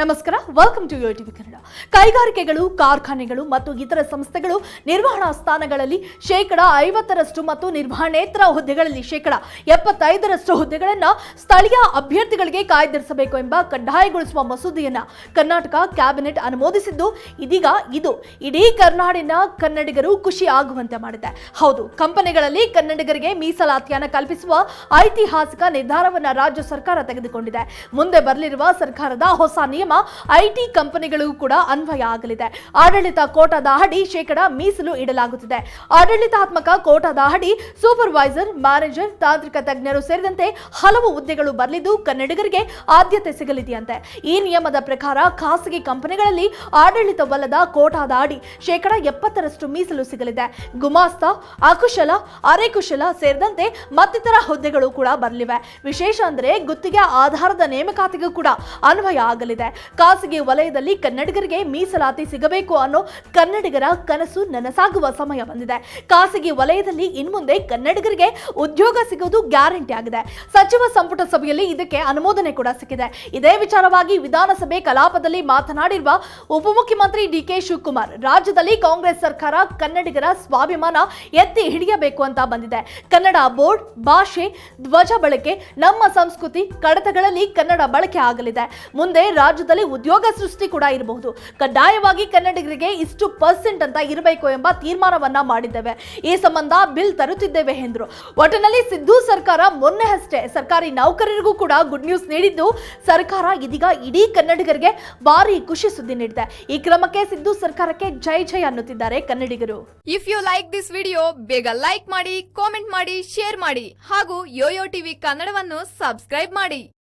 ನಮಸ್ಕಾರ welcome to TV Kannada. ಕೈಗಾರಿಕೆಗಳು, ಕಾರ್ಖಾನೆಗಳು ಮತ್ತು ಇತರ ಸಂಸ್ಥೆಗಳು ನಿರ್ವಹಣಾ ಸ್ಥಾನಗಳಲ್ಲಿ ಶೇಕಡ ಐವತ್ತರಷ್ಟು ಮತ್ತು ನಿರ್ವಹಣೇತರ ಹುದ್ದೆಗಳಲ್ಲಿ ಶೇಕಡ ಎಪ್ಪತ್ತೈದರಷ್ಟು ಹುದ್ದೆಗಳನ್ನು ಸ್ಥಳೀಯ ಅಭ್ಯರ್ಥಿಗಳಿಗೆ ಕಾಯ್ದಿರಿಸಬೇಕು ಎಂಬ ಕಡ್ಡಾಯಗೊಳಿಸುವ ಮಸೂದೆಯನ್ನು ಕರ್ನಾಟಕ ಕ್ಯಾಬಿನೆಟ್ ಅನುಮೋದಿಸಿದ್ದು, ಇದೀಗ ಇದು ಇಡೀ ಕರ್ನಾಡಿನ ಕನ್ನಡಿಗರು ಖುಷಿ ಆಗುವಂತೆ ಮಾಡಿದೆ. ಹೌದು, ಕಂಪನಿಗಳಲ್ಲಿ ಕನ್ನಡಿಗರಿಗೆ ಮೀಸಲಾತಿಯನ್ನು ಕಲ್ಪಿಸುವ ಐತಿಹಾಸಿಕ ನಿರ್ಧಾರವನ್ನು ರಾಜ್ಯ ಸರ್ಕಾರ ತೆಗೆದುಕೊಂಡಿದೆ. ಮುಂದೆ ಬರಲಿರುವ ಸರ್ಕಾರದ ಹೊಸ ಐಟಿ ಕಂಪನಿಗಳಿಗೂ ಕೂಡ ಅನ್ವಯ ಆಗಲಿದೆ. ಆಡಳಿತ ಕೋಟಾದ ಅಡಿ ಶೇಕಡ ಮೀಸಲು ಇಡಲಾಗುತ್ತಿದೆ. ಆಡಳಿತಾತ್ಮಕ ಕೋಟಾದ ಅಡಿ ಸೂಪರ್ವೈಸರ್, ಮ್ಯಾನೇಜರ್, ತಾಂತ್ರಿಕ ತಜ್ಞರು ಸೇರಿದಂತೆ ಹಲವು ಹುದ್ದೆಗಳು ಬರಲಿದ್ದು ಕನ್ನಡಿಗರಿಗೆ ಆದ್ಯತೆ ಸಿಗಲಿದೆಯಂತೆ. ಈ ನಿಯಮದ ಪ್ರಕಾರ ಖಾಸಗಿ ಕಂಪನಿಗಳಲ್ಲಿ ಆಡಳಿತವಲ್ಲದ ಕೋಟಾದ ಅಡಿ ಶೇಕಡ ಎಪ್ಪತ್ತರಷ್ಟು ಮೀಸಲು ಸಿಗಲಿದೆ. ಗುಮಾಸ್ತ, ಅಕುಶಲ, ಅರೆಕುಶಲ ಸೇರಿದಂತೆ ಮತ್ತಿತರ ಹುದ್ದೆಗಳು ಕೂಡ ಬರಲಿವೆ. ವಿಶೇಷ ಅಂದರೆ ಗುತ್ತಿಗೆ ಆಧಾರದ ನೇಮಕಾತಿಗೂ ಕೂಡ ಅನ್ವಯ ಆಗಲಿದೆ. ಖಾಸಗಿ ವಲಯದಲ್ಲಿ ಕನ್ನಡಿಗರಿಗೆ ಮೀಸಲಾತಿ ಸಿಗಬೇಕು ಅನ್ನೋ ಕನ್ನಡಿಗರ ಕನಸು ನನಸಾಗುವ ಸಮಯ ಬಂದಿದೆ. ಖಾಸಗಿ ವಲಯದಲ್ಲಿ ಇನ್ಮುಂದೆ ಕನ್ನಡಿಗರಿಗೆ ಉದ್ಯೋಗ ಸಿಗೋದು ಗ್ಯಾರಂಟಿ ಆಗಿದೆ. ಸಚಿವ ಸಂಪುಟ ಸಭೆಯಲ್ಲಿ ಇದಕ್ಕೆ ಅನುಮೋದನೆ ಕೂಡ ಸಿಕ್ಕಿದೆ. ಇದೇ ವಿಚಾರವಾಗಿ ವಿಧಾನಸಭೆ ಕಲಾಪದಲ್ಲಿ ಮಾತನಾಡಿರುವ ಉಪಮುಖ್ಯಮಂತ್ರಿ ಡಿ ಕೆ ಶಿವಕುಮಾರ್, ರಾಜ್ಯದಲ್ಲಿ ಕಾಂಗ್ರೆಸ್ ಸರ್ಕಾರ ಕನ್ನಡಿಗರ ಸ್ವಾಭಿಮಾನ ಎತ್ತಿ ಹಿಡಿಯಬೇಕು ಅಂತ ಬಂದಿದೆ. ಕನ್ನಡ ಬೋರ್ಡ್, ಭಾಷೆ, ಧ್ವಜ ಬಳಕೆ, ನಮ್ಮ ಸಂಸ್ಕೃತಿ, ಕಡತಗಳಲ್ಲಿ ಕನ್ನಡ ಬಳಕೆ ಆಗಲಿದೆ. ಮುಂದೆ ರಾಜ್ಯದಲ್ಲಿ ಉದ್ಯೋಗ ಸೃಷ್ಟಿ ಕೂಡ ಇರಬಹುದು. ಕಡ್ಡಾಯವಾಗಿ ಕನ್ನಡಿಗರಿಗೆ ಇಷ್ಟು ಪರ್ಸೆಂಟ್ ಅಂತ ಇರಬೇಕು ಎಂಬ ತೀರ್ಮಾನವನ್ನ ಮಾಡಿದ್ದೇವೆ. ಈ ಸಂಬಂಧ ಬಿಲ್ ತರುತ್ತಿದ್ದೇವೆ ಎಂದರು. ಒಟ್ಟಿನಲ್ಲಿ ಸಿದ್ದು ಸರ್ಕಾರ ಮೊನ್ನೆ ಅಷ್ಟೇ ಸರ್ಕಾರಿ ನೌಕರರಿಗೂ ಕೂಡ ಗುಡ್ ನ್ಯೂಸ್ ನೀಡಿದ್ದು, ಸರ್ಕಾರ ಇದೀಗ ಇಡೀ ಕನ್ನಡಿಗರಿಗೆ ಭಾರಿ ಖುಷಿ ಸುದ್ದಿ ನೀಡಿದೆ. ಈ ಕ್ರಮಕ್ಕೆ ಸಿದ್ದು ಸರ್ಕಾರಕ್ಕೆ ಜೈ ಜೈ ಅನ್ನುತ್ತಿದ್ದಾರೆ ಕನ್ನಡಿಗರು. If you like this video ಬೇಗ ಲೈಕ್ ಮಾಡಿ ಕಾಮೆಂಟ್ ಮಾಡಿ ಶೇರ್ ಮಾಡಿ ಹಾಗೂ ಯೋಯೋ ಟಿವಿ ಕನ್ನಡವನ್ನು ಸಬ್ಸ್ಕ್ರೈಬ್ ಮಾಡಿ.